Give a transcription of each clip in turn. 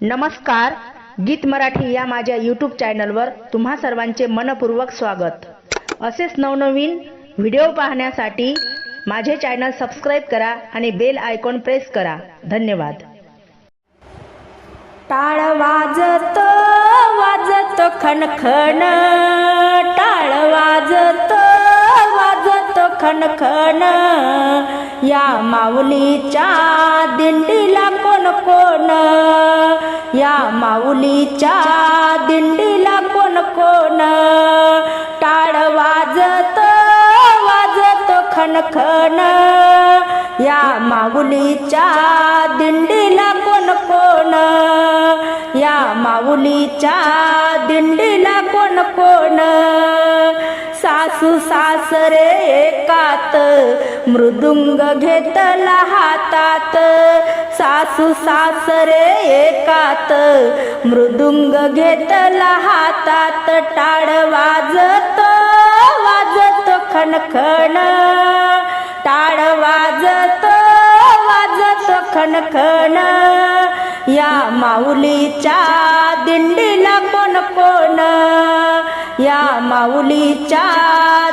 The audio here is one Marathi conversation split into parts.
नमस्कार गीत मराठी या माझ्या यूट्यूब चॅनलवर तुम्हा सर्वांचे मनपूर्वक स्वागत. असेच नवनवीन व्हिडिओ पाहण्यासाठी माझे चॅनल सबस्क्राईब करा आणि बेल आयकॉन प्रेस करा. धन्यवाद. टाळ वाजत वाजत खणखण. टाळ वाजत वाजत खणखण. या माऊलीच्या दिंडीला कोण कोण? माऊलीच्या दिंडीला कोण कोण टाळ वाजत वाजत खणखण. या माऊलीच्या दिंडीला कोण कोण या माऊलीच्या दिंडीला कोण कोण. सासू सासरे एकात मृदुंग घेतला हातात. सासू सासरे एकात. मृदुंग घेतला हातात टाळ वाजत वाजत खणखण. टाळ वाजत वाजत खणखण. या माऊलीच्या दिंडीला कोण कोण? या माऊलीच्या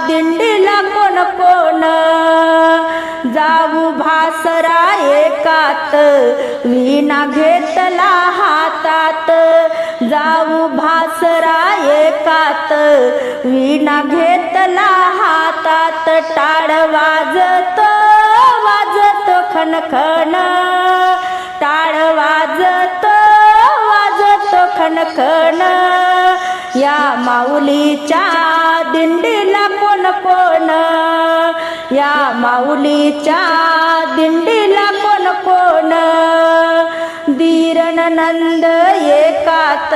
दिंडीला कोण कोण? जाऊ भासरा एकात. विना घेतला हातात. जाऊ भासरा एकात. विना घेतला हातात. टाळ वाजत वाजत खणखण. टाळ वाजत वाजत खणखण. या माऊलीच्या दिंडीला कोण कोण? या माऊलीच्या दिंडीला कोण कोण? दीरण नंद एकात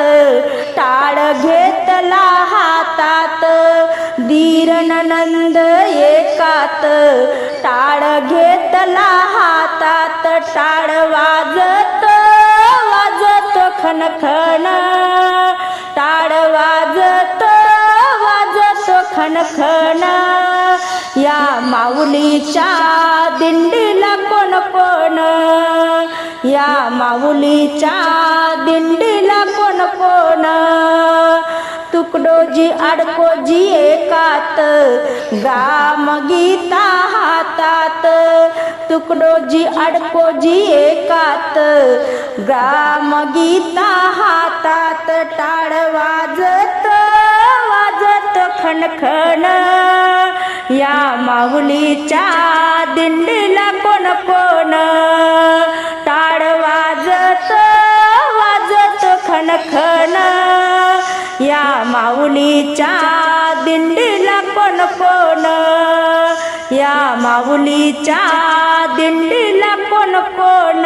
टाळ घेतला हातात. दीरण नंद एकात टाळ घेतला हातात. टाळ वाजत वाजत खणखण टाळ वाजत वाजत खणखण. या माऊलीच्या दिंडीला कोण कोण? या माऊलीच्या दिंडीला कोण कोण? तुकडोजी अडकोजी एकात गाम गीता हातात। तुकडोजी अडकोजी एकात ग्राम गीता हातात। टाळ वाजत वाजत खणखण या माऊलीच्या दिंडीला कोण कोण या माऊलीच्या दिंडीला कोण कोण या माऊलीच्या दिंडीला कोण कोण